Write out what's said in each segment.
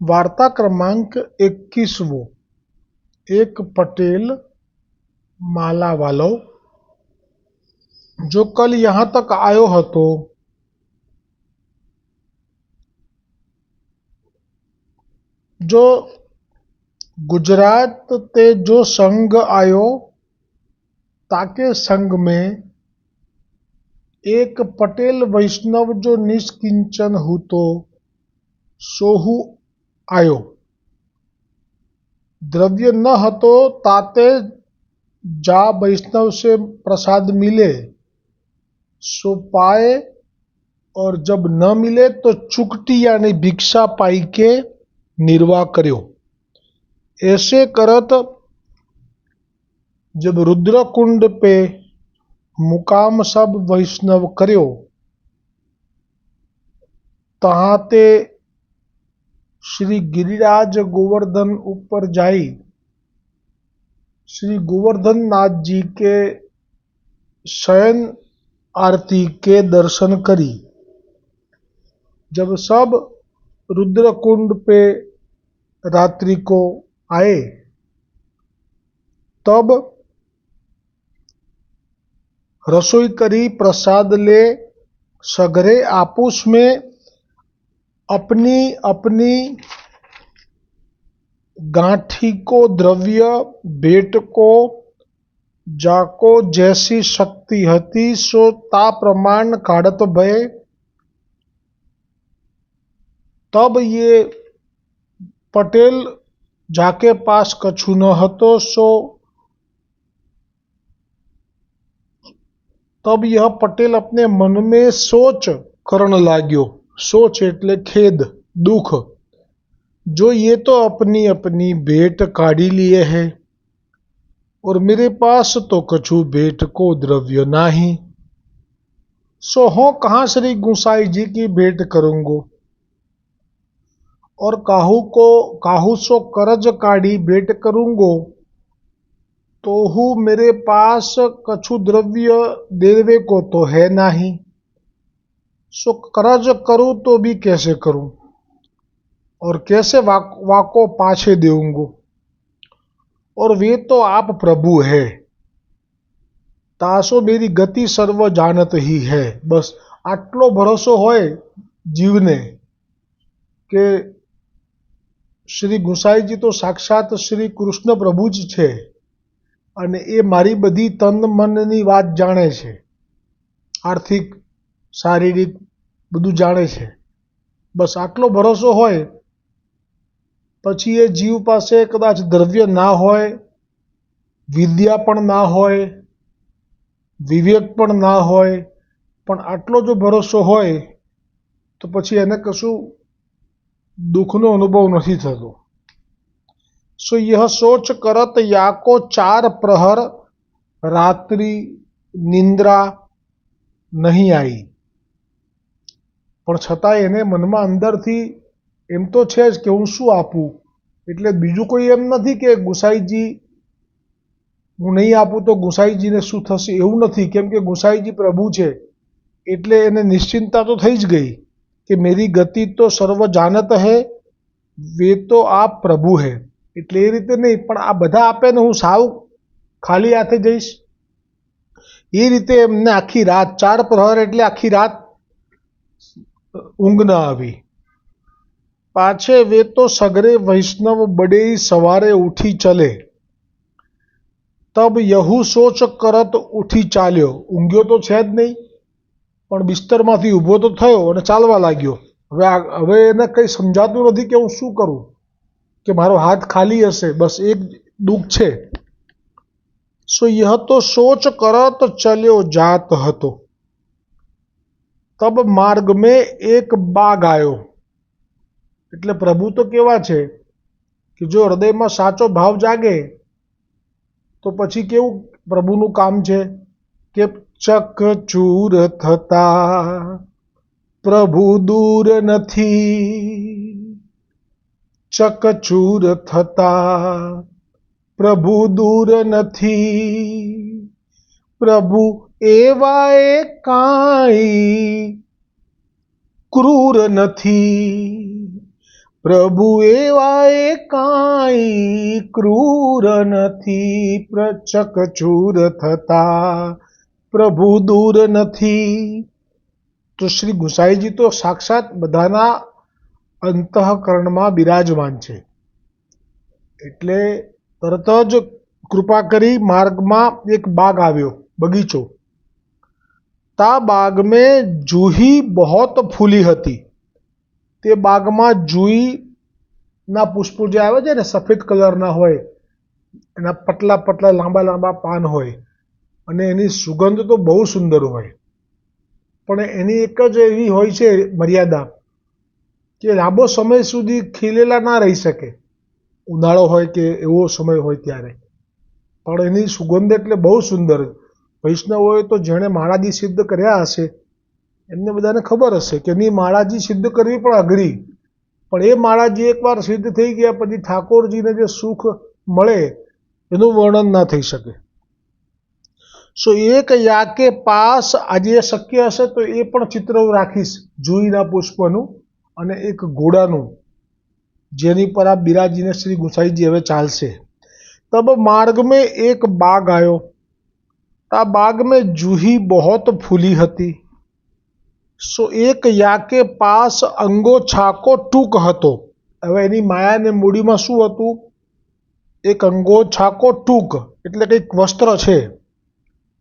वार्ता क्रमांक इक्कीसवो। एक पटेल माला वालो, जो कल यहाँ तक आयो હતો जो गुजरात ते जो संघ आयो, ताके संघ में एक पटेल वैष्णव जो निष्किंचन हूतो, सोहू आयो। द्रव्य न हतो ताते जा वैष्णव से प्रसाद मिले, सो पाए, और जब न मिले तो चुकटी यानी भिक्षा पाई के निर्वाह करो। ऐसे करत जब रुद्र कुंड पे मुकाम सब वैष्णव करो तहाते श्री गिरिराज गोवर्धन ऊपर जाई। श्री गोवर्धन नाथ जी के शयन आरती के दर्शन करी। जब सब रुद्रकुंड पे रात्रि को आए, तब रसोई करी प्रसाद ले, सगरे आपूस में अपनी अपनी गांठी को द्रव्य भेट को जाको जैसी शक्ति હતી સો તા પ્રમાણ કાઢત ભય तब ये पटेल जाके पास कछु न હતો सो तब यह पटेल अपने मन में सोच करण लाग्यो सोच એટલે ખેદ દુઃખ जो ये तो अपनी अपनी भेंट काढ़ी लिए है और मेरे पास तो कछु भेंट को द्रव्य नाही सो हो कहाँ श्री गुसाई जी की भेंट करूंगो और काहू को काहू सो करज काढ़ी भेंट करूंगो तो हूँ मेरे पास कछु द्रव्य देवे को तो है नाही सो करज करूं तो भी कैसे करूं और कैसे वाक, वाको पाछे देऊंगो और वे तो आप प्रभु है તાસો મેરી ગતિ સર્વ જાણત હી હૈ બસ આટલો ભરોસો હોય જીવને કે શ્રી ગુસાઈજી તો સાક્ષાત શ્રી કૃષ્ણ પ્રભુ જ છે અને એ મારી બધી તન મનની વાત જાણે છે આર્થિક સારી રીત બધું જાણે છે. બસ આટલો ભરોસો હોય, પછી એ જીવ પાસે કદાચ દ્રવ્ય ના હોય, વિદ્યા પણ ના હોય, વિવેક પણ ના હોય, પણ આટલો જો ભરોસો હોય, તો પછી એને કશું દુઃખનો અનુભવ નથી થતો. સો યહ સોચ કરત યાકો ચાર પ્રહર, રાત્રિ નિંદ્રા નહીં આવી પણ છતાંય એને મનમાં અંદરથી એમ તો છે જ કે હું શું આપું? એટલે બીજું કોઈ એમ નથી કે ગુસાઈજી, હું નહીં આપું તો ગુસાઈજીને શું થશે? એવું નથી. કેમ કે ગુસાઈજી પ્રભુ છે. એટલે એને નિશ્ચિંતા તો થઈ જ ગઈ કે મેરી ગતિ તો સર્વ જાનત હે, વે તો આપ પ્રભુ હે. એટલે એ રીતે નહીં, પણ આ બધા આપે ને હું સાવ ખાલી હાથે જઈશ. એ રીતે એમને આખી રાત, ચાર પ્રહર એટલે આખી રાત ઊંઘ ન આવી પાછે વે તો સગરે વૈષ્ણવ બડે સવારે ઉઠી ચલે. તબ યહુ સોચ કરત ઉઠી ચાલ્યો. ઊંઘ્યો તો છે જ નહીં, પણ બિસ્તરમાંથી ઊભો તો થયો અને ચાલવા લાગ્યો. હવે હવે એને કંઈ સમજાતું નથી કે હું શું કરું, કે મારો હાથ ખાલી હશે, બસ એક દુઃખ છે. સો યહ તો સોચ કરત ચલ્યો જાત હતો. તબ માર્ગ મેં એક બાગ આવ્યો એટલે પ્રભુ તો કેવા છે કે જો હૃદયમાં સાચો ભાવ જાગે, તો પછી કેવું પ્રભુનું કામ છે? કે ચકચૂર થતા પ્રભુ દૂર નથી. ચકચૂર થતા પ્રભુ દૂર નથી. પ્રભુ એવા એ કાંઈ ક્રૂર નથી. પ્રભુ એવા એ કાંઈ ક્રૂર નથી. પ્રચકચૂર થતા પ્રભુ દૂર નથી. તો શ્રી ગુસાઈજી તો સાક્ષાત બધાના અંતઃકરણમાં બિરાજમાન છે. એટલે તરત જ કૃપા કરી માર્ગમાં એક બાગ આવ્યો. બગીચો. તા બાગ મેં જૂહી બહોત ફૂલી હતી. તે બાગમાં જૂહીના પુષ્પો જે આવે છે ને, સફેદ કલરના હોય, એના પતલા પતલા લાંબા લાંબા પાન હોય, અને એની સુગંધ તો બહુ સુંદર હોય. પણ એની એક જ એવી હોય છે મર્યાદા કે લાંબો સમય સુધી ખીલેલા ના રહી શકે. ઉનાળો હોય કે એવો સમય હોય ત્યારે. પણ એની સુગંધ એટલે બહુ સુંદર વૈષ્ણવોએ તો જેણે માળાજી સિદ્ધ કર્યા હશે, એમને બધાને ખબર હશે કે એની માળાજી સિદ્ધ કરવી પણ અઘરી. પણ એ માળાજી એકવાર સિદ્ધ થઈ ગયા પછી ઠાકોરજીને જે સુખ મળે, એનું વર્ણન ના થઈ શકે. સો એક યાકે પાસ આજે શક્ય હશે તો એ પણ ચિત્ર હું રાખીશ, જુઈના પુષ્પનું અને એક ઘોડાનું, જેની પર આ બિરાજીને શ્રી ગુસાઈજી હવે ચાલશે. તબ માર્ગ મેં એક બાગ આવ્યો ता बाग में जूही बहुत फूली હતી સો એક યાકે પાસ અંગો છાકો ટૂંક હતો હવે એની માયાને મૂડીમાં શું હતું એક અંગો છાકો ટૂંક એટલે કંઈક વસ્ત્ર છે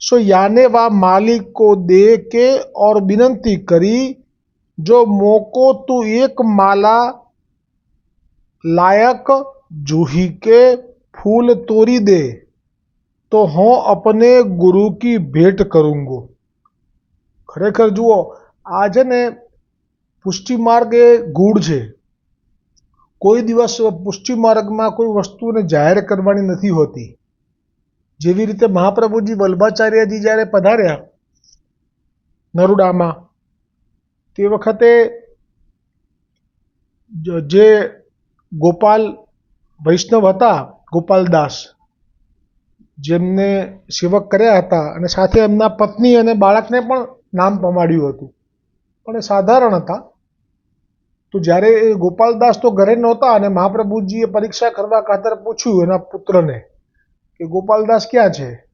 સો યાને વા માલિક को दे के और विनंती करी जो मोको तू एक माला लायक जूही के फूल तोड़ी दे તો હું અપને ગુરુ કી ભેટ કરુંગો. ખરેખર જુઓ, આ છે ને પુષ્ટિ માર્ગ એ ગૂઢ છે. કોઈ દિવસ પુષ્ટિ માર્ગમાં કોઈ વસ્તુને જાહેર કરવાની નથી હોતી. જેવી રીતે મહાપ્રભુજી વલ્ભાચાર્યજી જ્યારે પધાર્યા નરુડામાં, તે વખતે જે ગોપાલ વૈષ્ણવ હતા, ગોપાલદાસ જેમને સેવક કર્યા હતા અને સાથે એમના પત્ની અને બાળકને પણ નામ પમાડ્યું હતું. પણ એ સાધારણ હતા. તો જ્યારે એ ગોપાલદાસ તો ઘરે નહોતા અને મહાપ્રભુજીએ પરીક્ષા કરવા ખાતર પૂછ્યું એના પુત્રને કે ગોપાલદાસ ક્યાં છે?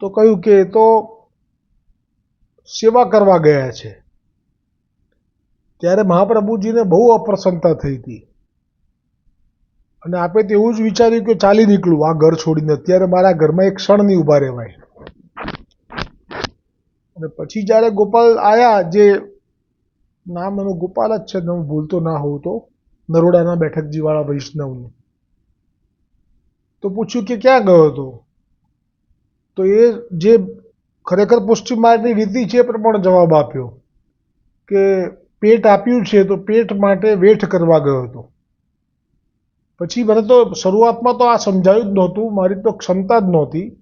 તો કહ્યું કે એ તો સેવા કરવા ગયા છે. ત્યારે મહાપ્રભુજીને બહુ અપ્રસન્નતા થઈ હતી. અને આપણે તો એવું જ વિચાર્યું કે ચાલી નીકળું, આ ઘર છોડીને. અત્યારે મારા ઘરમાં એક ક્ષણ નહીં ઊભા રહેવાય. અને પછી જ્યારે ગોપાલ આવ્યા જે નામ એનું ગોપાલ જ છે હું ભૂલતો ના હોઉં તો, નરોડાના બેઠકજીવાળા વૈષ્ણવનું. તો પૂછ્યું કે ક્યાં ગયો હતો? તો એ જે ખરેખર પુષ્ટિ માર્ગની રીતિ છે એ પ્રમાણે જવાબ આપ્યો કે પેટ આપ્યું છે, તો પેટ માટે વેઠ કરવા ગયો હતો. પછી મને તો શરૂઆતમાં તો આ સમજાયું જ નહોતું, મારી તો ક્ષમતા જ નહોતી.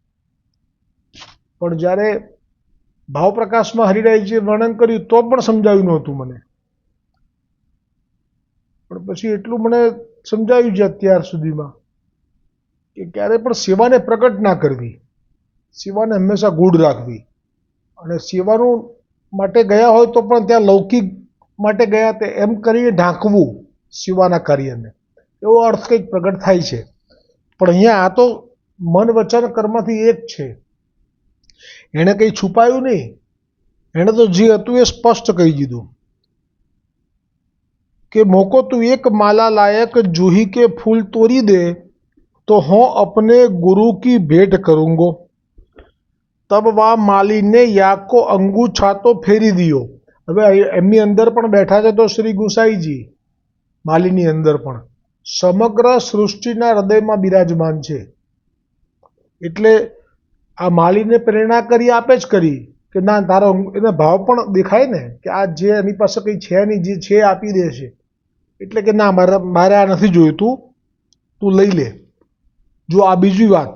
પણ જ્યારે ભાવપ્રકાશમાં હરિરાયજીએ વર્ણન કર્યું તો પણ સમજાયું નહોતું મને. પણ પછી એટલું મને સમજાયું છે અત્યાર સુધીમાં કે ક્યારેય પણ સેવાને પ્રગટ ના કરવી. સેવાને હંમેશા ગૂઢ રાખવી. અને સેવાનું માટે ગયા હોય તો પણ ત્યાં લૌકિક માટે ગયા તે એમ કરીને ઢાંકવું સેવાના કાર્યને. એવો અર્થ કંઈક પ્રગટ થાય છે. પણ અહીંયા આ તો મન વચન કર્મથી એક છે. એણે કંઈ છુપાયું નહીં. એણે તો જે હતું એ સ્પષ્ટ કહી દીધું. કે મોકો તું એક માલા લાયક જૂહી કે ફૂલ તોરી દે, તો હું અપને ગુરુ કી ભેટ કરુંગો. તબ વા માલીને યાકો અંગુ છાતો ફેરી દિયો. હવે એમની અંદર પણ બેઠા છે તો શ્રી ગુસાઈજી. માલીની અંદર પણ. સમગ્ર સૃષ્ટિના હૃદયમાં બિરાજમાન છે. એટલે આ માલીને પ્રેરણા કરી, આપે જ કરી કે ના, તારો એને ભાવ પણ દેખાય ને કે આ જે એની પાસે કંઈ છે નહીં, જે છે આપી દે છે. એટલે કે ના, મારે મારે આ નથી જોઈતું, તું લઈ લે. જો આ બીજી વાત,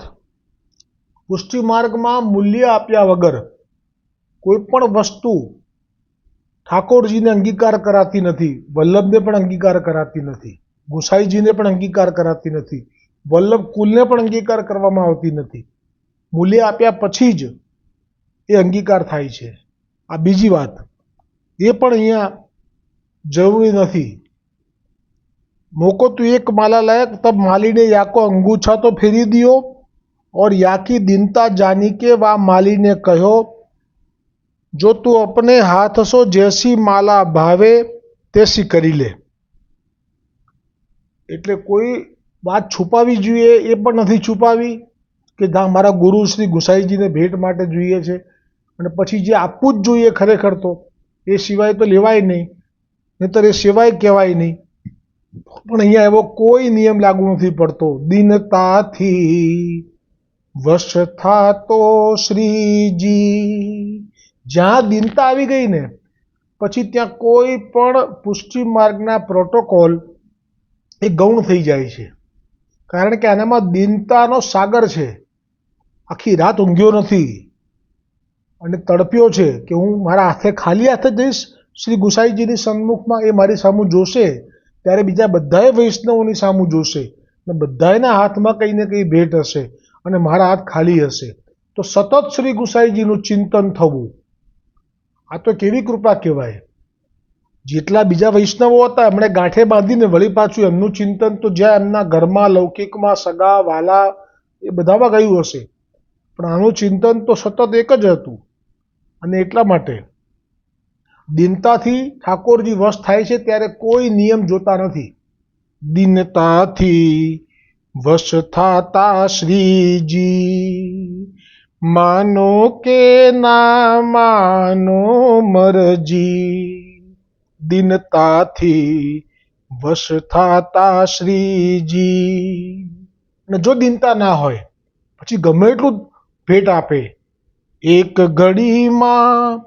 પુષ્ટિ માર્ગમાં મૂલ્ય આપ્યા વગર કોઈ પણ વસ્તુ ઠાકોરજીને અંગીકાર કરાતી નથી, વલ્લભને પણ અંગીકાર કરાતી નથી. ગુસાઈજીને પણ અંગીકાર કરાતી નથી વલ્લભ કુલને પણ અંગીકાર કરવામાં આવતી નથી મૂલ્ય આપ્યા પછી જ એ અંગીકાર થાય છે આ બીજી વાત એ પણ અહીંયા જરૂરી નથી મોકો તું એક માલા લાયક તબ માલીને યાકો અંગૂછા તો ફેરી દિયો और याकी दिनता जानी के वा माली ने कहो जो तू अपने हाथ સો जैसी माला भावे तेसी કરી લે એટલે કોઈ વાત છુપાવી જોઈએ એ પણ નથી છુપાવી કે મારા ગુરુ શ્રી ગુસાઈજીને ભેટ માટે જોઈએ છે. અને પછી જે આપવું જ જોઈએ ખરેખર તો, એ સિવાય તો લેવાય નહીં. નહીતર એ સિવાય કહેવાય નહીં. પણ અહીંયા એવો કોઈ નિયમ લાગુ નથી પડતો. દિનતાથી વશ થાતો શ્રીજી. જ્યાં દિનતા આવી ગઈ ને, પછી ત્યાં કોઈ પણ પુષ્ટિ માર્ગના પ્રોટોકોલ એ ગૌણ થઈ જાય છે. કારણ કે આનામાં દિનતાનો સાગર છે. આખી રાત ઊંઘ્યો નથી. અને તડપ્યો છે કે હું મારા હાથે ખાલી હાથે જઈશ, શ્રી ગુસાઈજીની સન્મુખમાં એ મારી સામું જોશે, ત્યારે બીજા બધાએ વૈષ્ણવોની સામું જોશે. અને બધાના હાથમાં કંઈ ને કંઈ ભેટ હશે અને મારા હાથ ખાલી હશે. તો સતત શ્રી ગુસાઈજીનું ચિંતન થવું. આ તો કેવી કૃપા કહેવાય? જેટલા બીજા વૈષ્ણવો હતા, એમણે ગાંઠે બાંધીને વળી પાછું એમનું ચિંતન તો જ્યાં એમના ઘરમાં, લૌકિકમાં સગા, વાલા, એ બધામાં ગયું હશે. પણ આનું ચિંતન તો સતત એક જ હતું. અને એટલા માટે દિનતાથી ઠાકોરજી વશ થાય છે ત્યારે કોઈ નિયમ જોતા નથી. દિનતાથી વશ થાતા શ્રીજી, માનો કે ના, માનો મરજી. દિનતાથી વશ થાતા શ્રીજી. અને જો દિનતા ના હોય, પછી ગમે એટલું ભેટ આપે. એક ઘડીમાં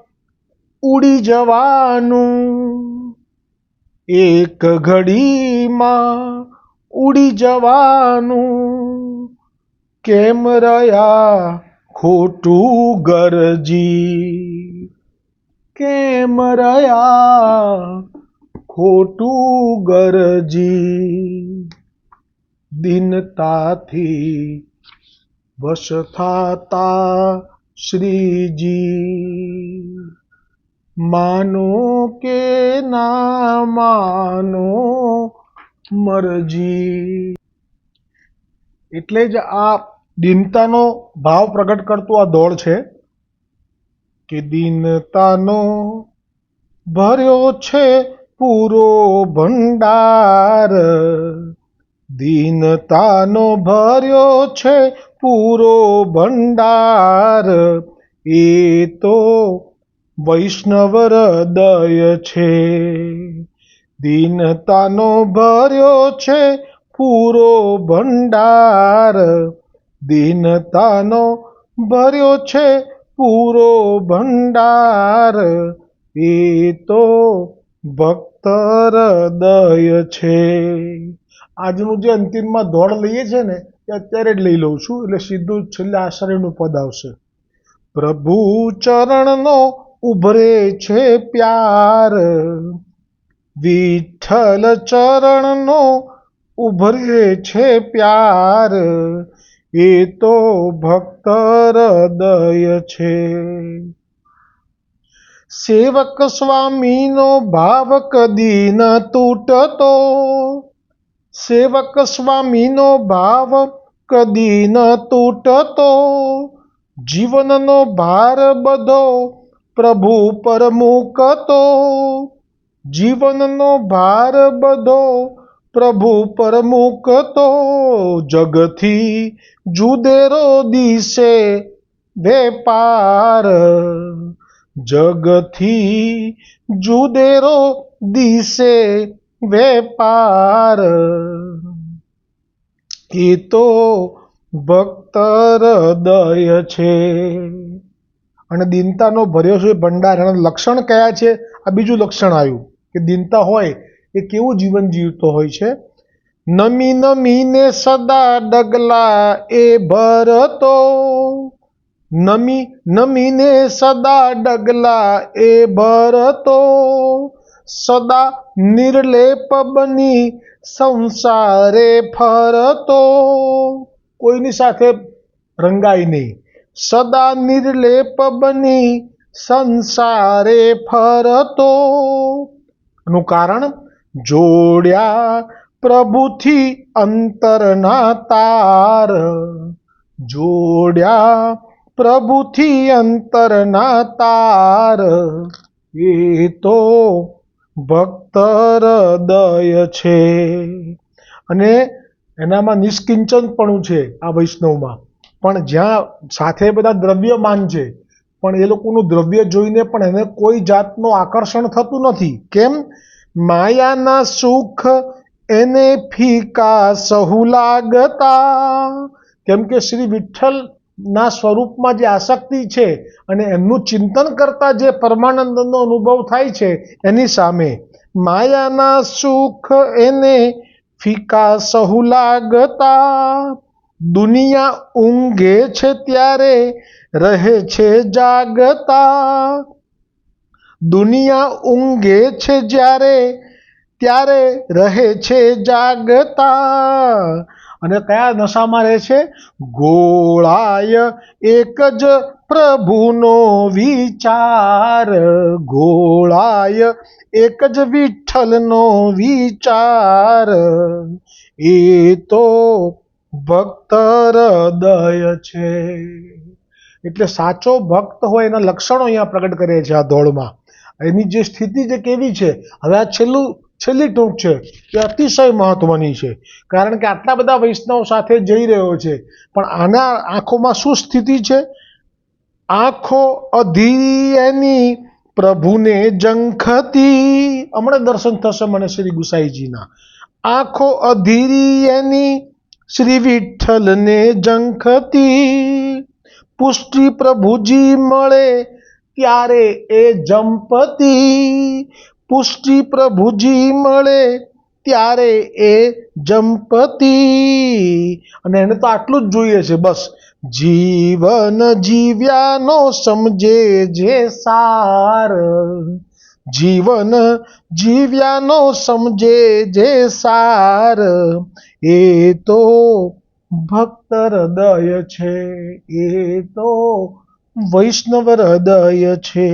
ઉડી જવાનું. એક ઘડીમાં ઉડી જવાનું. કેમ રહ્યા ખોટું ગરજી? કેમ રહ્યા ખોટું ગરજી. દિનતાથી વશ થાતા શ્રીજી. માનો કે ના માનો મરજી. એટલે જ આ દિનતાનો ભાવ પ્રગટ કરતું આ દોડ છે. કે દિનતાનો ભર્યો છે પૂરો ભંડાર. દીનતાનો ભર્યો છે પૂરો ભંડાર. એ તો વૈષ્ણવ હૃદય છે. દીનતાનો ભર્યો છે પૂરો ભંડાર. દીનતાનો ભર્યો છે પૂરો ભંડાર, એ તો ભક્ત હૃદય છે. આજનું જે અંતિમમાં દોડ લઈએ છે ને, એ અત્યારે જ લઈ લઉં છું, એટલે સીધું છેલ્લે આશ્રયનું પદ આવશે. પ્રભુ ચરણનો ઉભરે છે પ્યાર, વિઠ્ઠલ ચરણનો ઉભરે છે પ્યાર એ તો ભક્ત હૃદય છે. સેવક સ્વામીનો ભાવ કદી ન તૂટતો. સેવક સ્વામીનો ભાવ કદી ન તૂટતો. જીવનનો ભાર બધો પ્રભુ પર મૂકતો. જીવનનો ભાર બધો પ્રભુ પર મૂકતો જગથી જુદેરો દિશે વેપાર જગથી જુદેરો દિશે વેપાર. એ તો ભક્ત હૃદય છે. અને દિનતાનો ભર્યો છે ભંડાર એના લક્ષણ કયા છે? આ બીજું લક્ષણ આવ્યું, કે દિનતા હોય એ કેવું જીવન જીવતો હોય છે? નમી નમીને સદા ડગલા એ ભરતો. નમી નમીને સદા ડગલા એ ભરતો. સદા નિર્લેપ બની સંસારે ફરતો. કોઈની સાથે રંગાય નહીં. સદા નિર્લેપ બની સંસારે ફરતો. નું કારણ જોડ્યા પ્રભુથી અંતરના તાર. જોડ્યા પ્રભુથી અંતરના તાર. એ તો ભક્ત હૃદય છે. અને એનામાં નિષ્કિંચનપણું છે આ વૈષ્ણવમાં. પણ જ્યાં સાથે બધા દ્રવ્યમાન છે, પણ એ લોકોનું દ્રવ્ય જોઈને પણ એને કોઈ જાતનું આકર્ષણ થતું નથી. કેમ? માયાના સુખ એને ફીકા સહુ લાગતા. કેમ કે શ્રી વિઠ્ઠલના સ્વરૂપમાં જે આસક્તિ છે અને એમનું ચિંતન કરતા જે પરમાનંદનો અનુભવ થાય છે, એની સામે માયાના સુખ એને ફીકા સહુ લાગતા. દુનિયા ઊંઘે છે ત્યારે, રહે છે જાગતા. દુનિયા ઊંઘે છે જ્યારે, ત્યારે રહે છે જાગતા. અને કયા નશામાં રહે છે? ગોળાય એક જ પ્રભુનો વિચાર. ગોળાય એક જ વિઠ્ઠલનો વિચાર. એ તો ભક્ત હૃદય છે. એટલે સાચો ભક્ત હોય એના લક્ષણો અહીંયા પ્રગટ કરે છે આ દોડમાં એની જે સ્થિતિ જે કેવી છે, હવે આ છેલ્લું, છેલ્લી ટૂંક છે, એ અતિશય મહત્વની છે. કારણ કે આટલા બધા વૈષ્ણવ સાથે જઈ રહ્યો છે, પણ આના આંખોમાં શું સ્થિતિ છે? આંખો અધીરી પ્રભુને જંખતી. હમણાં દર્શન થશે મને શ્રી ગુસાઈજીના. આંખો અધીરી એની શ્રી વિઠ્ઠલને જંખતી. પુષ્ટિ પ્રભુજી મળે ત્યારે એ જંપતિ પુષ્ટિ પ્રભુજી મળે ત્યારે એ જંપતિ. અને એને તો આટલું જ જોઈએ છે, બસ. જીવન જીવ્યાનો સમજે જે સાર. જીવન જીવ્યાનો સમજે જે સાર. એ તો ભક્ત હૃદય છે, એ તો વૈષ્ણવ હૃદય છે,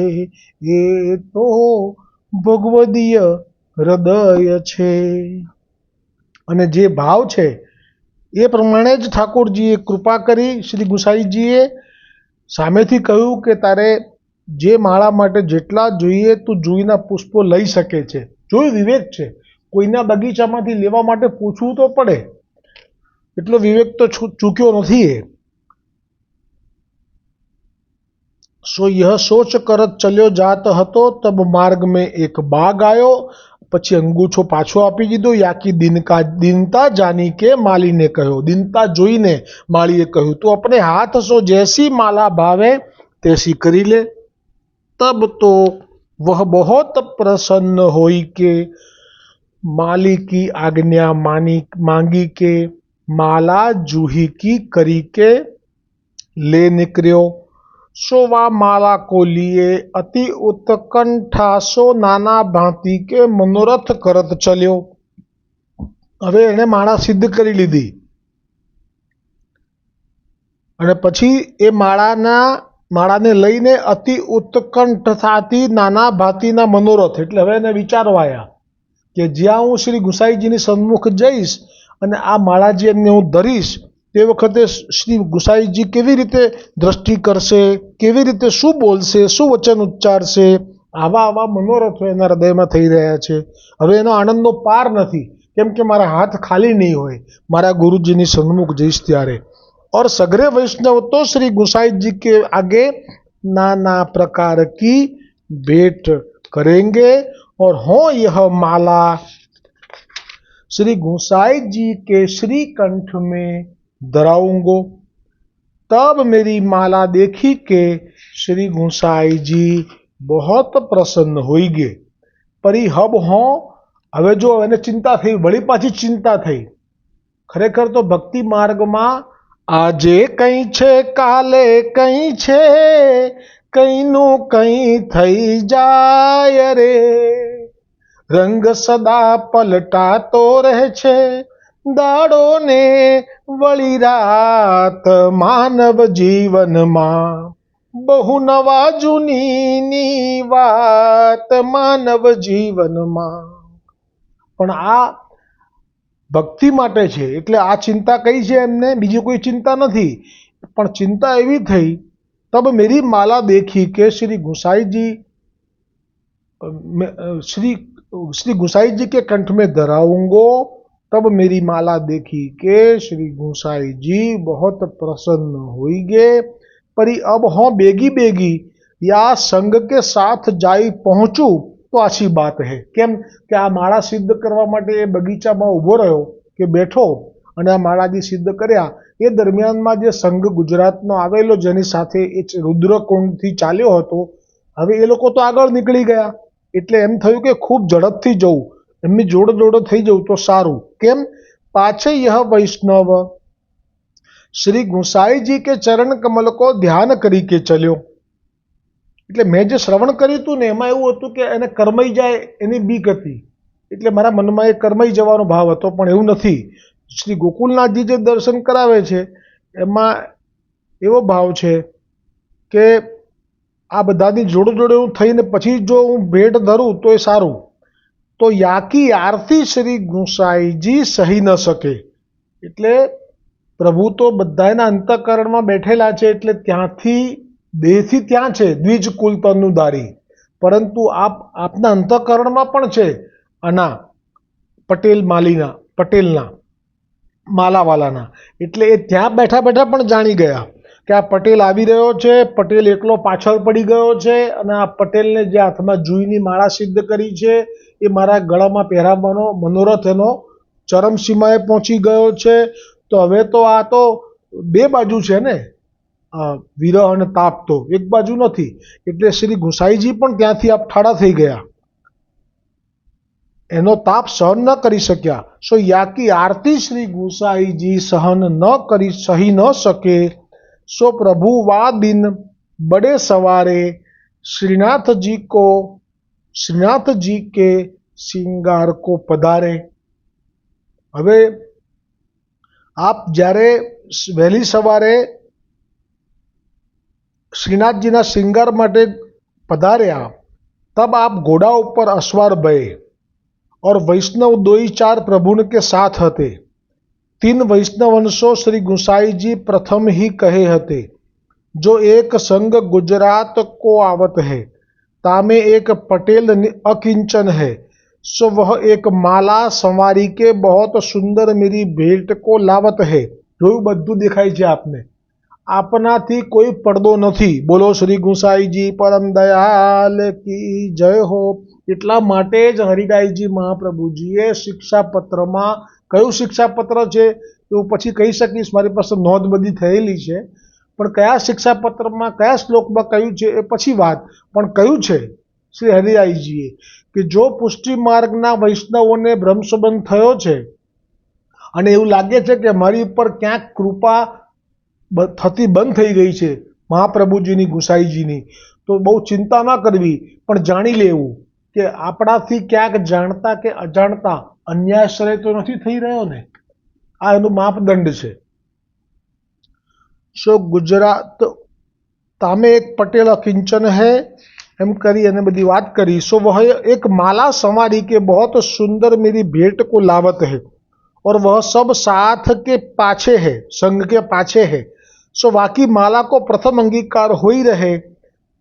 એ તો ભગવદીય હૃદય છે. અને જે ભાવ છે, એ પ્રમાણે જ ઠાકોરજીએ કૃપા કરી શ્રી ગુસાઈજીએ સામેથી કહ્યું કે તારે જે માળા માટે જેટલા જોઈએ તું જોઈના પુષ્પો લઈ શકે છે. જોયું વિવેક છે, કોઈના બગીચામાંથી લેવા માટે પૂછવું તો પડે. એટલો વિવેક તો ચૂક્યો નથી એ. સો यह सोच करत ચલ્યો જાત હતો તબ માર્ગ મેં એક બાગ આયો પછી અંગૂઠો પાછો આપી દીધો યાકી દિનકા દિનતા જાની કે માલીને કહ્યો દિનતા જોઈને માળીએ કહ્યું તું अपने हाथ સો जैसी माला भावे तैसी કરી લે तब तो वह बहुत प्रसन्न होई के माली की आज्ञा मानी मांगी के माला जूही की करी के ले निकल्यो શોવા મારા કોલીએ અતિ ઉત્કંઠા સો નાના ભાંતિ કે મનોરથ કરત ચલ્યો. હવે એણે માળા સિદ્ધ કરી લીધી. અને પછી એ માળાના, માળાને લઈને અતિ ઉત્કંઠતાથી નાના ભાતીના મનોરથ, એટલે હવે એને વિચારવાયા કે જ્યાં હું શ્રી ગુસાઈજીની સન્મુખ જઈશ અને આ માળા જે એમને હું ધરીશ તે વખતે શ્રી ગુસાઈજી કેવી રીતે દ્રષ્ટિ કરશે કેવી રીતે શું બોલશે શું વચન ઉચ્ચારશે આવા આવા મનોરથો એના હૃદયમાં થઈ રહ્યા છે હવે એનો આનંદનો પાર નથી કેમ કે મારા હાથ ખાલી નહીં હોય મારા ગુરુજીની સન્મુખ જઈશ ત્યારે और सगरे वैष्णव तो श्री गुसाई जी के आगे नाना प्रकार की भेंट करेंगे और हो यह माला श्री गुसाई जी के श्री कंठ में धराऊंगो तब मेरी माला देखी के श्री गुसाई जी बहुत प्रसन्न होइगे परी हब हों હવે જો એને ચિંતા થઈ વળી પાછી ચિંતા થઈ ખરેખર તો ભક્તિ માર્ગમાં આજે કંઈ છે કાલે કંઈ છે કંઈનું કંઈ થઈ જાય રે રંગ સદા પલટાતો રહે છે દાડોને વળી રાત માનવ જીવનમાં. બહુ નવા જૂનીની વાત માનવ જીવનમાં. પણ આ ભક્તિ માટે છે, એટલે આ ચિંતા કઈ છે એમને? બીજી કોઈ ચિંતા નથી. પણ ચિંતા એવી થઈ, તબ મેરી માલા દેખી કે શ્રી ગુસાઈજી શ્રી શ્રી ગુસાઈજી કે કંઠ મેં ધરાઉંગો तब मेरी माला देखी के श्री गुसाई जी बहुत प्रसन्न हुईगे परी अब हों बेगी बेगी या संग के साथ जाई પહોંચું તો આછી બાત હે કેમ કે આ માળા સિદ્ધ કરવા માટે એ બગીચામાં ઊભો રહ્યો કે બેઠો અને આ માળાજી સિદ્ધ કર્યા એ દરમિયાનમાં જે સંઘ ગુજરાતનો આવેલો જેની સાથે એ રુદ્રકુંડથી ચાલ્યો હતો હવે એ લોકો તો આગળ નીકળી ગયા એટલે એમ થયું કે ખૂબ ઝડપથી જવું એમની જોડે જોડે થઈ જવું તો સારું. કેમ? પાછે યહ વૈષ્ણવ. શ્રી ગુસાઈજી કે ચરણ કમલ કો ધ્યાન કરી કે ચલ્યો. એટલે મેં જે શ્રવણ કર્યું હતું ને, એમાં એવું હતું કે એને કરમાઈ જાય એની બીક હતી. એટલે મારા મનમાં એ કરમાઈ જવાનો ભાવ હતો, પણ એવું નથી. શ્રી ગોકુલનાથજી જે દર્શન કરાવે છે, એમાં એવો ભાવ છે કે આ બધાની જોડે જોડે હું થઈને પછી જો હું ભેટ ધરું તો એ સારું. તો યાકી આરતી શ્રી ગુસાઈજી સહી ન શકે. એટલે પ્રભુ તો બધાના અંતઃકરણમાં બેઠેલા છે એટલે ત્યાંથી, દેહથી ત્યાં છે, દ્વિજ કુલ તનનું દારી. પરંતુ આપ, આપના અંતઃકરણમાં પણ છે આના પટેલ માલીના, પટેલના, માલાવાલાના. એટલે એ ત્યાં બેઠા બેઠા પણ જાણી ગયા કે આ પટેલ આવી રહ્યો છે, પટેલ એકલો પાછળ પડી ગયો છે અને આ પટેલને જે હાથમાં જુઈની માળા સિદ્ધ કરી છે એ મારા ગળામાં પહેરાવવાનો મનોરથ એનો ચરમસીમાએ પહોંચી ગયો છે. તો હવે તો આ તો બે બાજુ છે ને? વિરહ અને તાપ તો એક બાજુ નથી. એટલે શ્રી ગુસાઈજી પણ ત્યાંથી આપ આપઠાડા થઈ ગયા. એનો તાપ સહન ન કરી શક્યા. સો યાકી આરતી શ્રી ગુસાઈજી સહન ન કરી, સહી ન શકે. સો પ્રભુ વા દિન બડે સવારે શ્રીનાથજી કો को श्रीनाथ जी के श्रृंगार को પધારે હવે આપ જ્યારે વહેલી સવારે શ્રીનાથજીના શ્રૃંગાર માટે પધાર્યા तब आप घोड़ा ऊपर अश्वार भये और वैष्णव दो ही चार प्रभु के साथ हते तीन वैष्णवंशो श्री गुसाई जी प्रथम ही कहे हते जो एक संग गुजरात को आवत है तामे एक पटेल नि- अकिंचन है सो वह एक माला संवारी के बहुत सुंदर मेरी भेंट को लावत है જોયું બધું દેખાય છે આપને આપનાથી કોઈ પડદો નથી બોલો શ્રી ગુસાઈજી પરમ દયાલ કી જય હો એટલા માટે જ હરિદાયજી મહાપ્રભુજીએ શિક્ષાપત્રમાં કયું શિક્ષાપત્ર છે એવું પછી કહી શકીશ મારી પાસે નોંધ બધી થયેલી છે પણ કયા શિક્ષાપત્રમાં, કયા શ્લોકમાં કહ્યું છે એ પછી વાત. પણ કહ્યું છે શ્રી હરિરાયજીએ કે જો પુષ્ટિ માર્ગના વૈષ્ણવોને ભ્રમસંબંધ થયો છે અને એવું લાગે છે કે મારી ઉપર ક્યાંક કૃપા થતી બંધ થઈ ગઈ છે મહાપ્રભુજીની, ગુસાઈજીની, તો બહુ ચિંતા ના કરવી. પણ જાણી લેવું કે આપણાથી ક્યાંક જાણતા કે અજાણતા અન્યાશ્રય તો નથી થઈ રહ્યો ને? આ એનું માપદંડ છે. સો ગુજરાત તામે એક પટેલ અકિંચન હૈ એમ કરી અને બધી વાત કરી સો વહ એક માલા संवारी के बहुत सुंदर मेरी भेंट को लावत है और वह सब साथ के पाछे है संघ के पाछे है सो बाकी माला को प्रथम अंगीकार હોઈ રહે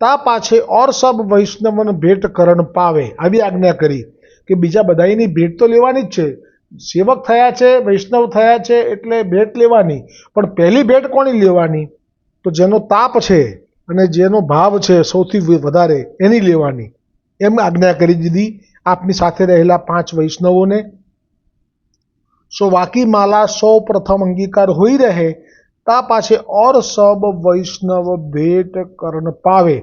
તા પાછે ઓર સબ વૈષ્ણવન ભેટ કરણ પાવે આવી આજ્ઞા કરી કે બીજા બધાની ભેટ તો લેવાની જ છે સેવક થયા છે, વૈષ્ણવ થયા છે એટલે ભેટ લેવાની. પણ પહેલી ભેટ કોની લેવાની? તો જેનો તાપ છે અને જેનો ભાવ છે સૌથી વધારે એની લેવાની. એમ આજ્ઞા કરી દીધી આપની સાથે રહેલા પાંચ વૈષ્ણવોને. સો વાકી માલા સૌ પ્રથમ અંગીકાર હોઈ રહે તા પાછે ઓર સબ વૈષ્ણવ ભેટ કરણ પાવે.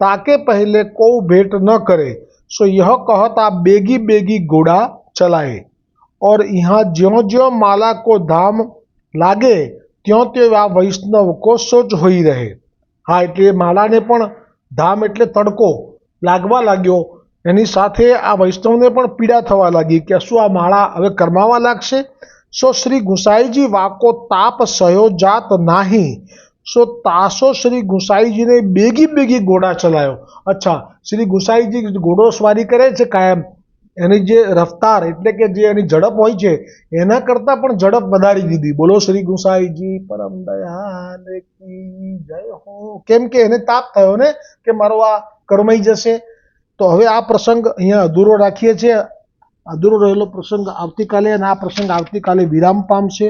તાકે પહેલે કોઈ ભેટ ન કરે. સો યહ કહત આ બેગી બેગી ઘોડા ચલાય. और यहाँ ज्यो ज्यो माला को धाम लागे ત્યો ત્યો આ વૈષ્ણવ કો સોચ હોઈ રહે હા એટલે એ માલાને પણ ધામ એટલે તડકો લાગવા લાગ્યો એની સાથે આ વૈષ્ણવને પણ પીડા થવા લાગી કે શું આ માળા હવે કરમાવા લાગશે સો શ્રી ગુસાઈજી વાકો તાપ સયો જાત નાહી સો તાસો શ્રી ગુસાઈજીને બેગી બેગી ઘોડા ચલાયો અચ્છા શ્રી ગુસાઈજી ઘોડો સવારી કરે છે કાયમ એની જે રફતાર એટલે કે જે એની ઝડપ હોય છે, એના કરતાં પણ ઝડપ વધારી દીધી. બોલો શ્રી ગુસાઈજી, પરમ દયા કી જય હો. કેમ કે એને તાપ થયો ને કે મારો આ કરમાઈ જશે. તો હવે આ પ્રસંગ અહીંયા અધૂરો રાખીએ છીએ. અધૂરો રહેલો પ્રસંગ આવતીકાલે અને આ પ્રસંગ આવતીકાલે વિરામ પામશે.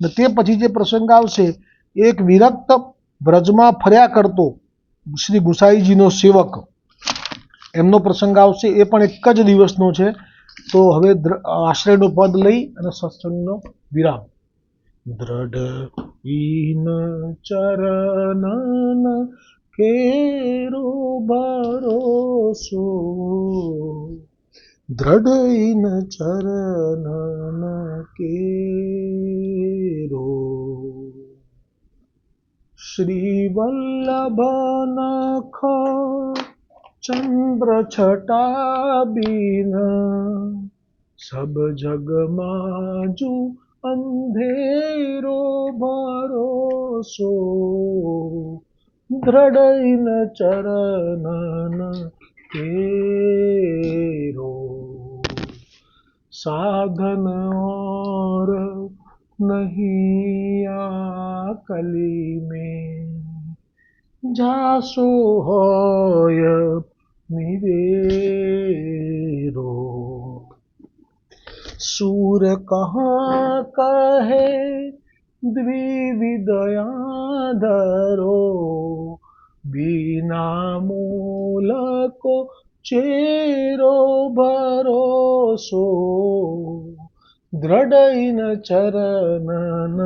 ને તે પછી જે પ્રસંગ આવશે, એક વિરક્ત બ્રજમાં ફર્યા કરતો શ્રી ગુસાઈજીનો સેવક એમનો પ્રસંગ આવશે એ પણ એક જ દિવસનો છે. તો હવે આશ્રયનું પદ લઈ અને સત્સંગનો વિરામ. દ્રઢ ઈન ચરણ કેરો ભરોસો દ્રઢ ઈન ચરણ કેરો. શ્રી વલ્લભ નખ ચંદ્ર છટા બીન સબ જગમાજુ અંધેરો ભરોસો. દ્રડૈન ચરણન તેરો સાધન ઓર નહીં આ કલી મેં જાસો હોય मेरो सूर कहाँ कहे द्विविदया धरो बिना मूल को चेरो भरोसो दृढैन चरणन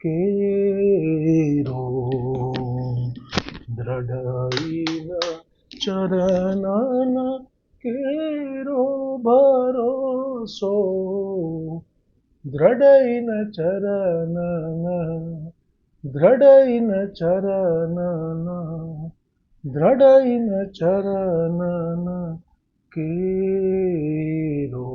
केरो दृढैन ચરણન કેરો ભરોસો, દ્રઢઈન ચરણન દ્રઢઈન ચરણન દ્રઢઈન ચરણન કેરો.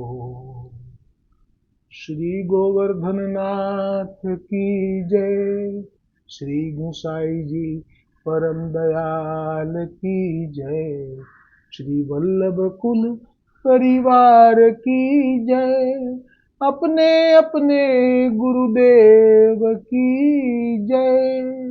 શ્રી ગોવર્ધનનાથ કી જય. શ્રી ગુસાઈજી परम दयाल की जय। श्री वल्लभ कुल परिवार की जय। अपने अपने गुरुदेव की जय।